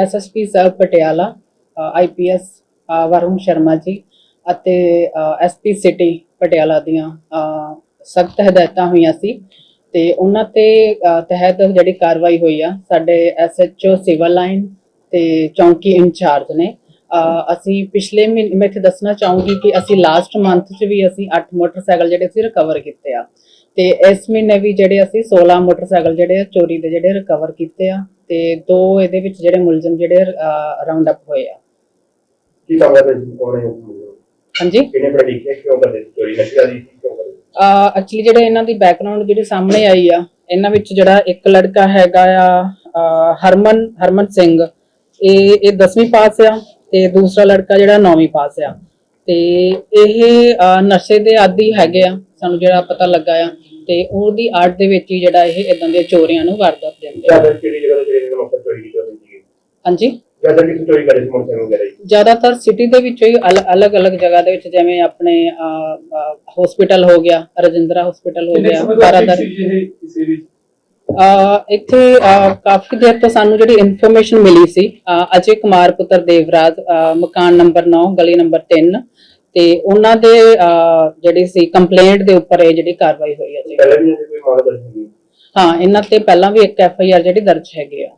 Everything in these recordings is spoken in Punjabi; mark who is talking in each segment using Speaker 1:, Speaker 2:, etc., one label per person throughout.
Speaker 1: ਐਸਐਸਪੀ ਸਾਹਿਬ ਪਟਿਆਲਾ ਆਈਪੀਐਸ ਵਰੁਣ ਸ਼ਰਮਾ ਜੀ ਅਤੇ ਐਸਪੀ ਸਿਟੀ ਪਟਿਆਲਾ ਦੀਆਂ ਸਖਤ ਹਦਾਇਤਾਂ ਹੋਈਆਂ ਸੀ ਤੇ ਉਹਨਾਂ ਤੇ ਤਹਿਤ ਜਿਹੜੀ ਕਾਰਵਾਈ ਹੋਈ ਆ, ਸਾਡੇ ਐਸਐਚਓ ਸਿਵਲ ਲਾਈਨ ਤੇ ਚੌਂਕੀ ਇੰਚਾਰਜ ਨੇ ਅਸੀਂ ਪਿਛਲੇ ਮਹੀਨੇ ਮੈਂ ਇੱਥੇ ਦੱਸਣਾ ਚਾਹੂੰਗੀ ਕਿ ਅਸੀਂ ਲਾਸਟ ਮੰਥ 'ਚ ਵੀ ਅਸੀਂ 8 ਮੋਟਰਸਾਈਕਲ ਜਿਹੜੇ ਸੀ ਰਿਕਵਰ ਕੀਤੇ ਆ। ਤੇ ਇਸ ਮਹੀਨੇ ਵੀ ਜਿਹੜੇ ਅਸੀਂ 16 ਮੋਟਰਸਾਈਕਲ ਜਿਹੜੇ ਆ ਚੋਰੀ ਦੇ ਜਿਹੜੇ ਰਿਕਵਰ ਕੀਤੇ ਆ ਤੇ ਦੋ ਇਹਦੇ ਵਿੱਚ ਜਿਹੜੇ ਮੁਲਜ਼ਮ ਜਿਹੜੇ ਰਾਉਂਡ ਅਪ ਹੋਏ ਆ।
Speaker 2: ਕੀ ਕਰਦੇ ਸੀ? ਕੌਣ?
Speaker 1: ਹਾਂਜੀ?
Speaker 2: ਕਿਹਨੇ ਹੈ ਕਿਉਂ ਕਰਦੇ ਚੋਰੀ ਨਸ਼ੇ ਸੀ ਕਿਉਂ ਕਰਦੇ ਸੀ?
Speaker 1: ਐਕਚੁਅਲੀ ਜਿਹੜੇ ਇਹਨਾਂ ਦੀ ਬੈਕਗ੍ਰਾਉਂਡ ਜਿਹੜੀ ਸਾਹਮਣੇ ਆਈ ਆ ਇਹਨਾਂ ਵਿੱਚ ਜਿਹੜਾ ਇੱਕ ਲੜਕਾ ਹੈਗਾ ਆ ਹਰਮਨ ਹਰਮਨ ਸਿੰਘ। ਇਹ ਇਹ 10ਵੀਂ ਪਾਸ ਆ। ਤੇ ਦੂਸਰਾ ਲੜਕਾ ਜਿਹੜਾ 9ਵੀਂ ਪਾਸ ਆ। ਤੇ ਇਹ ਨਸ਼ੇ ਦੇ ਆਦੀ ਹੈਗੇ ਆ ਸਾਨੂੰ ਜਿਹੜਾ ਪਤਾ ਲੱਗਾ ਆ। ਤੇ ਉਹਦੀ ਆਰਟ ਦੇ ਵਿੱਚ ਹੀ ਜਿਹੜਾ ਇਹ ਇਦਾਂ ਦੀਆਂ ਚੋਰੀਆਂ ਨੂੰ ਵਾਰਦਾਤ ਦਿੰਦੇ ਆ।
Speaker 2: ਜ਼ਿਆਦਾ ਕਿਹੜੀ ਜਗ੍ਹਾ ਤੇ ਜਿਹੜੇ ਮੌਕੇ ਚੋਰੀ ਕੀਤੀ ਸੀ
Speaker 1: ਹਾਂਜੀ?
Speaker 2: ਜ਼ਿਆਦਾ ਕਿਸ ਚੋਰੀ ਕਰੇ ਸੀ ਮੋਟਰਸਾਈਕਲ ਵਗੈਰਾ
Speaker 1: ਜ਼ਿਆਦਾਤਰ ਸਿਟੀ ਦੇ ਵਿੱਚੋਂ ਹੀ ਅਲੱਗ ਅਲੱਗ ਜਗ੍ਹਾ ਦੇ ਵਿੱਚ ਜਿਵੇਂ ਆਪਣੇ ਹਸਪੀਟਲ ਹੋ ਗਿਆ ਰਜਿੰਦਰਾ ਹਸਪੀਟਲ ਹੋ ਗਿਆ ਬਾਰਾਦਰ ਇੱਥੇ ਕਾਫੀ ਦੇਰ ਤੋਂ ਸਾਨੂੰ ਜਿਹੜੀ ਇਨਫੋਰਮੇਸ਼ਨ ਮਿਲੀ ਸੀ ਅਜੇ ਕੁਮਾਰ ਪੁੱਤਰ ਦੇਵਰਾਜ ਮਕਾਨ ਨੰਬਰ 9 ਗਲੀ ਨੰਬਰ 3 ਤੇ ਉਹਨਾਂ ਦੇ ਜਿਹੜੀ ਸੀ ਕੰਪਲੇਂਟ ਦੇ ਉੱਪਰ ਇਹ ਜਿਹੜੀ ਕਾਰਵਾਈ ਹੋਈ ਹੈ ਜੀ।
Speaker 2: ਪਹਿਲੇ ਵੀ ਇਹਦੇ ਕੋਈ ਮਾਮਲਾ ਦਰਜ ਨਹੀਂ
Speaker 1: ਹਾਂ। ਇਹਨਾਂ ਤੇ ਪਹਿਲਾਂ ਵੀ ਇੱਕ ਐਫ ਆਈ ਆਰ ਜਿਹੜੀ ਦਰਜ ਹੈਗੀ ਆ।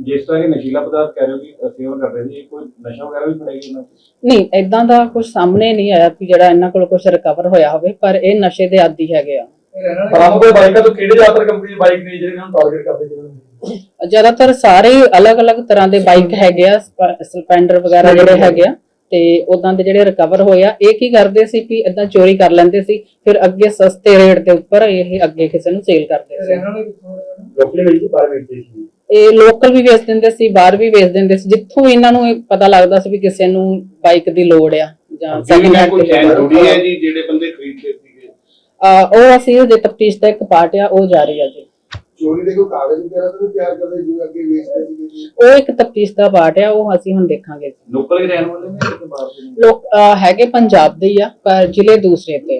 Speaker 3: ਜਿਸ ਤਰ੍ਹਾਂ ਕਿ ਨਸ਼ੀਲਾ ਪਦਾਰਥ ਕਹਿ ਰਹੇ ਹੋ ਕਿ ਸੇਵਨ ਕਰਦੇ ਸੀ ਕੋਈ ਨਸ਼ਾ ਵਗੈਰਾ ਵੀ ਇਹਨਾਂ ਤੋਂ?
Speaker 1: ਨਹੀਂ ਇਦਾਂ ਦਾ ਕੁਝ ਸਾਹਮਣੇ ਨਹੀਂ ਆਇਆ ਕਿ ਜਿਹੜਾ ਇਹਨਾਂ ਕੋਲ ਕੁਝ ਰਿਕਵਰ ਹੋਇਆ ਹੋਵੇ ਪਰ ਇਹ ਨਸ਼ੇ ਦੇ ਆਦੀ ਹੈਗੇ ਆ।
Speaker 4: ਬਰਾਮਦ ਬਾਈਕਾਂ ਤੋਂ ਕਿਹੜੇ ਜ਼ਿਆਦਾਤਰ ਕੰਪਨੀ ਦੀ ਬਾਈਕ ਨੇ ਜਿਹੜੇ ਨੂੰ ਟਾਰਗੇਟ ਕਰਦੇ ਜਿਹਨਾਂ
Speaker 1: ਜ਼ਿਆਦਾਤਰ ਸਾਰੇ ਅਲੱਗ-ਅਲੱਗ ਤਰ੍ਹਾਂ ਦੇ ਬਾਈਕ ਹੈਗੇ ਆ ਸਪ- ਸਪਲੈਂਡਰ ਵਗੈਰਾ ਜਿਹੜੇ ਹੈਗੇ ਆ ਤੇ ਉਦਾਂ ਦੇ ਜਿਹੜੇ ਰਿਕਵਰ ਹੋਏ ਆ ਇਹ ਕੀ ਕਰਦੇ ਸੀ ਕਿ ਇਦਾਂ ਚੋਰੀ ਕਰ ਲੈਂਦੇ ਸੀ ਫਿਰ ਅੱਗੇ ਸਸਤੇ ਰੇਟ ਦੇ ਉੱਪਰ ਇਹ ਅੱਗੇ ਕਿਸੇ ਨੂੰ ਸੇਲ ਕਰਦੇ ਸੀ।
Speaker 2: ਲੋਕਲੀ ਵਿੱਚ ਬਾਹਰ ਵੇਚਦੇ ਸੀ
Speaker 1: ਇਹ ਲੋਕਲ ਵੀ ਵੇਚ ਦਿੰਦੇ ਸੀ ਬਾਹਰ ਵੀ ਵੇਚ ਦਿੰਦੇ ਸੀ ਜਿੱਥੋਂ ਇਹਨਾਂ ਨੂੰ ਇਹ ਪਤਾ ਲੱਗਦਾ ਸੀ ਵੀ ਕਿਸੇ ਨੂੰ ਬਾਈਕ ਦੀ ਲੋੜ ਆ ਜਾਂ second hand
Speaker 5: ਕੋਈ ਚੈਨ। ਥੋੜੀ ਹੈ ਜੀ ਜਿਹੜੇ ਬੰਦੇ
Speaker 1: ਉਹ ਅਸੀਂ ਉਹਦੇ ਤਫਤੀਸ਼ ਦਾ ਇੱਕ ਪਾਰਟ ਆ ਉਹ ਜਾਰੀ ਆ ਜੀ।
Speaker 4: ਚੋਰੀ ਦੇ ਕੋਈ ਕਾਗਜ਼ ਵਗੈਰਾ ਤਾਂ ਨਹੀਂ ਤਿਆਰ ਕਰਦੇ ਜਿਵੇਂ ਅੱਗੇ ਵੇਚਦੇ ਸੀਗੇ ਜੀ?
Speaker 1: ਉਹ ਇੱਕ ਤਫਤੀਸ਼ ਦਾ ਪਾਰਟ ਆ ਉਹ ਅਸੀਂ ਹੁਣ ਦੇਖਾਂਗੇ
Speaker 3: ਲੋਕਲ ਹੀ ਰਹਿਣ ਵਾਲੇ ਨੇ ਜਾਂ ਬਾਹਰ ਦੇ ਨੇ?
Speaker 1: ਲੋਕ ਅਹ ਹੈਗੇ ਪੰਜਾਬ ਦੇ ਹੀ ਆ ਪਰ ਜ਼ਿਲ੍ਹੇ ਦੂਸਰੇ ਤੇ ਆ।